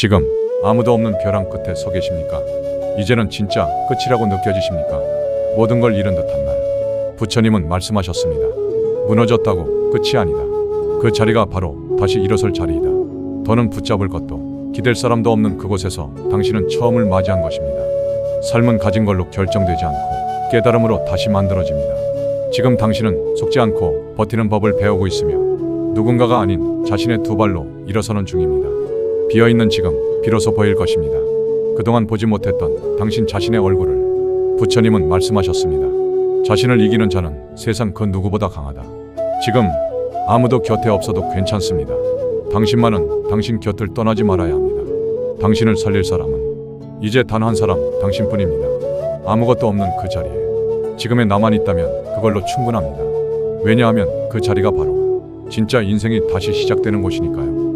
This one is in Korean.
지금 아무도 없는 벼랑 끝에 서 계십니까? 이제는 진짜 끝이라고 느껴지십니까? 모든 걸 잃은 듯한 날. 부처님은 말씀하셨습니다. 무너졌다고 끝이 아니다. 그 자리가 바로 다시 일어설 자리이다. 더는 붙잡을 것도 기댈 사람도 없는 그곳에서 당신은 처음을 맞이한 것입니다. 삶은 가진 걸로 결정되지 않고 깨달음으로 다시 만들어집니다. 지금 당신은 속지 않고 버티는 법을 배우고 있으며 누군가가 아닌 자신의 두 발로 일어서는 중입니다. 비어있는 지금 비로소 보일 것입니다. 그동안 보지 못했던 당신 자신의 얼굴을 부처님은 말씀하셨습니다. 자신을 이기는 자는 세상 그 누구보다 강하다. 지금 아무도 곁에 없어도 괜찮습니다. 당신만은 당신 곁을 떠나지 말아야 합니다. 당신을 살릴 사람은 이제 단 한 사람 당신뿐입니다. 아무것도 없는 그 자리에 지금의 나만 있다면 그걸로 충분합니다. 왜냐하면 그 자리가 바로 진짜 인생이 다시 시작되는 곳이니까요.